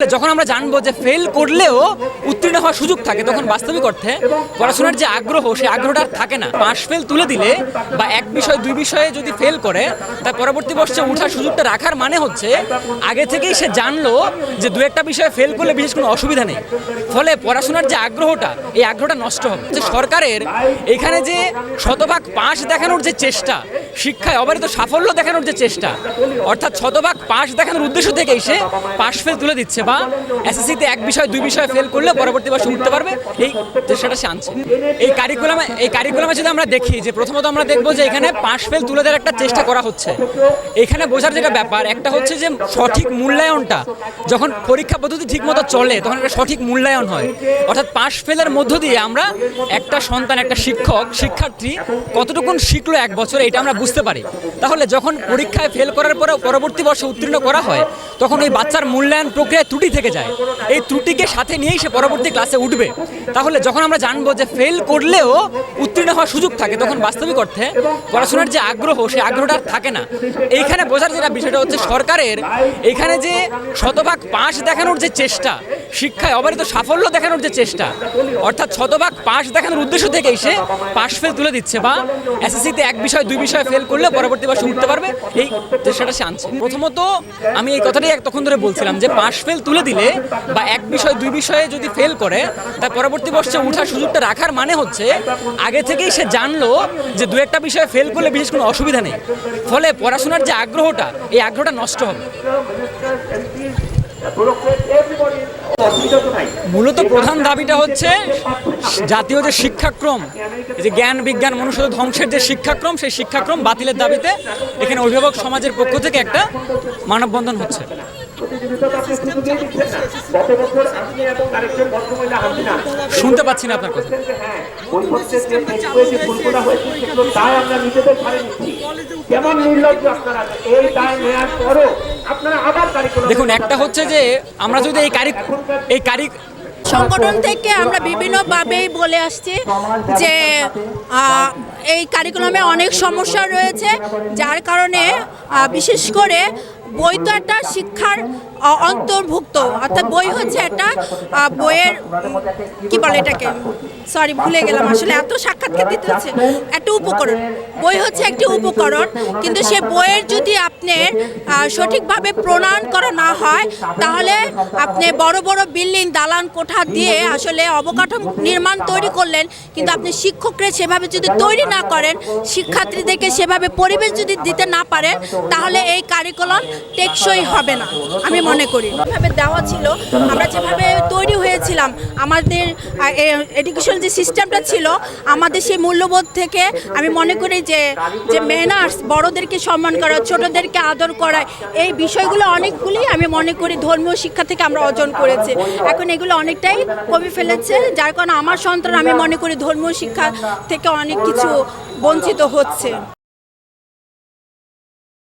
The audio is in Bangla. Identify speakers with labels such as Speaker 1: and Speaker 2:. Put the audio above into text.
Speaker 1: যখন আমরা জানব যে ফেল করলেও উত্তীর্ণ হওয়ার সুযোগ থাকে, তখন বাস্তবিক অর্থে পড়াশোনার যে আগ্রহ, সেই আগ্রহটা আর থাকে না। পাশ ফেল তুলে দিলে বা এক বিষয়, দুই বিষয়ে যদি ফেল করে, তার পরবর্তী বর্ষে উঠার সুযোগটা রাখার মানে হচ্ছে, আগে থেকেই সে জানলো যে দু একটা বিষয়ে ফেল করলে বিশেষ কোনো অসুবিধা নেই। ফলে পড়াশোনার যে আগ্রহটা, এই আগ্রহটা নষ্ট হবে। যে সরকারের এখানে যে শতভাগ পাশ দেখানোর যে চেষ্টা শিক্ষায় অবারিত সাফল্য দেখানোর যে চেষ্টা, অর্থাৎ শতভাগ পাশ দেখানোর উদ্দেশ্য থেকেই সে পাশ ফেল তুলে দিচ্ছে বা এসএসসিতে এক বিষয়, দুই বিষয়ে ফেল করলে পরবর্তী বর্ষে উঠতে পারবে, এই চেষ্টাটা সে আনছে। এই কারিকুলামে এই কারিকুলামে যদি আমরা দেখি যে প্রথমত আমরা দেখব যে এখানে পাশ ফেল তুলে দেওয়ার একটা চেষ্টা করা হচ্ছে। এখানে বোঝার যেটা ব্যাপার, একটা হচ্ছে যে সঠিক মূল্যায়নটা, যখন পরীক্ষা পদ্ধতি ঠিকমতো চলে, তখন একটা সঠিক মূল্যায়ন হয়। অর্থাৎ পাশ ফেলের মধ্য দিয়ে আমরা একটা সন্তান, একটা শিক্ষক, শিক্ষার্থী কতটুকুন শিখলো এক বছরে, এটা আমরা বুঝতে পারি। তাহলে যখন পরীক্ষায় ফেল করার পরে পরবর্তী বর্ষে উত্তীর্ণ করা হয়, তখন ওই বাচ্চার মূল্যায়ন প্রক্রিয়ায় ত্রুটি থেকে যায়। এই ত্রুটিকে সাথে নিয়েই সে পরবর্তী ক্লাসে উঠবে। তাহলে যখন আমরা জানব যে ফেল করলেও উত্তীর্ণ হওয়ার সুযোগ থাকে, তখন বাস্তবিক অর্থে পড়াশোনার যে আগ্রহ, সেই আগ্রহটা থাকে না। এইখানে বোঝার যেটা বিষয়টা হচ্ছে সরকারের এখানে যে শতভাগ পাশ দেখানোর যে চেষ্টা শিক্ষায় অবারিত সাফল্য দেখানোর যে চেষ্টা, অর্থাৎ শতভাগ পাশ দেখানোর উদ্দেশ্য থেকেই সে পাশ ফেল তুলে দিচ্ছে বা এসএসসিতে এক বিষয়, দুই বিষয়ে ফেল করলে পরবর্তী বর্ষে উঠতে পারবে, এই চেষ্টাটা সে আনছে। প্রথমত আমি এই কথাটাই এক তখন ধরে বলছিলাম যে পাশ ফেল তুলে দিলে বা এক বিষয়, দুই বিষয়ে যদি ফেল করে, তার পরবর্তী বর্ষে উঠার সুযোগটা রাখার মানে হচ্ছে আগে থেকেই সে জানলো যে দু একটা বিষয়ে ফেল করলে বিশেষ কোনো অসুবিধা নেই। ফলে পড়াশোনার যে আগ্রহটা, এই আগ্রহটা নষ্ট হবে। মূলত প্রধান দাবিটা হচ্ছে জাতীয় যে শিক্ষাক্রম যে জ্ঞান বিজ্ঞান মনুষ্য ধ্বংসের যে শিক্ষাক্রম সেই শিক্ষাক্রম বাতিলের দাবিতে এখানে অভিভাবক সমাজের পক্ষ থেকে একটা মানববন্ধন হচ্ছে। শুনতে পাচ্ছি না আপনার কথা। দেখুন, একটা হচ্ছে যে আমরা যদি এই কারি এই কারি
Speaker 2: সংগঠন থেকে আমরা বিভিন্নভাবেই বলে আসছি যে এই কারিকুলামে অনেক সমস্যা রয়েছে, যার কারণে বিশেষ করে বই তো একটা শিক্ষার অন্তর্ভুক্ত, অর্থাৎ বই হচ্ছে একটা বইয়ের, কি বলে এটাকে? সরি ভুলে গেলাম। আসলে এত সাক্ষাৎকার দিতে হচ্ছে। একটা উপকরণ। বই হচ্ছে একটি উপকরণ, কিন্তু সে বইয়ের যদি আপনার সঠিকভাবে প্রণয়ন করা না হয়, তাহলে আপনি বড় বড় বিল্ডিং, দালান, কোঠা দিয়ে আসলে অবকাঠামো নির্মাণ তৈরি করলেন, কিন্তু আপনি শিক্ষকরা সেভাবে যদি তৈরি না করেন, শিক্ষার্থীদেরকে সেভাবে পরিবেশ যদি দিতে না পারেন, তাহলে এই কারিকুলাম টেকসই হবে না, আমি মনে করি। যেভাবে দেওয়া ছিল, আমরা যেভাবে তৈরি হয়েছিলাম, আমাদের এডুকেশন যে সিস্টেমটা ছিল, আমাদের সেই মূল্যবোধ থেকে আমি মনে করি যে যে ম্যানার্স বড়দেরকে সম্মান করা, ছোটদেরকে আদর করা, এই বিষয়গুলো অনেকগুলি আমি মনে করি ধর্মীয় শিক্ষা থেকে আমরা অর্জন করেছি। এখন এগুলো অনেকটাই কমে ফেলেছে, যার কারণে আমার সন্তান, আমি মনে করি ধর্মীয় শিক্ষা থেকে অনেক কিছু বঞ্চিত হচ্ছে।